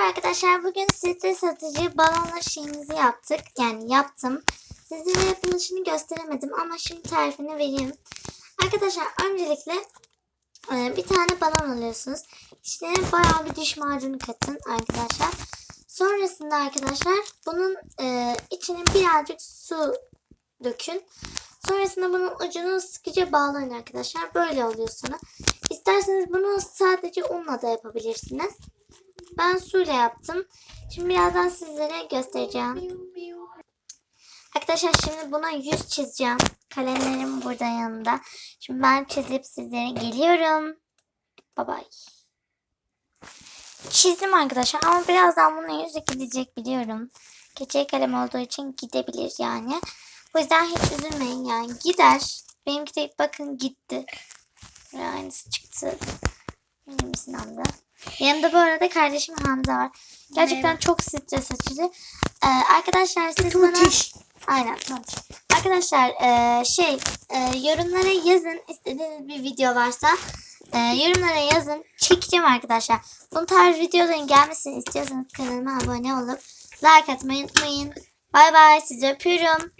Merhaba arkadaşlar. Bugün stres atıcı balonla şeyimizi yaptık. Yani yaptım. Sizlere yapılışını gösteremedim ama şimdi tarifini vereyim. Arkadaşlar öncelikle e, bir tane balon alıyorsunuz. İçine bayağı bir diş macunu katın arkadaşlar. Sonrasında arkadaşlar bunun e, içine birazcık su dökün. Sonrasında bunun ucunu sıkıca bağlayın arkadaşlar. Böyle oluyor sonra. İsterseniz bunu sadece unla da yapabilirsiniz. Ben suyla yaptım. Şimdi birazdan sizlere göstereceğim. Arkadaşlar şimdi buna yüz çizeceğim. Kalemlerim burada yanında. Şimdi ben çizip sizlere geliyorum. Bye bye. Çizdim arkadaşlar ama birazdan bunun yüzü gidecek biliyorum. Keçeli kalem olduğu için gidebilir yani. O yüzden hiç üzülmeyin yani gider. Benimki de bakın gitti. Aynısı çıktı. Benim sınavda. Yanımda bu arada kardeşim Hamza var. Gerçekten çok stres açıcı. Ee, arkadaşlar siz bana... Aynen. Arkadaşlar e, şey e, yorumlara yazın istediğiniz bir video varsa e, yorumlara yazın çekeceğim arkadaşlar. Bu tarz videoların gelmesini istiyorsanız kanalıma abone olup like atmayı unutmayın. Bay bay sizi öpüyorum.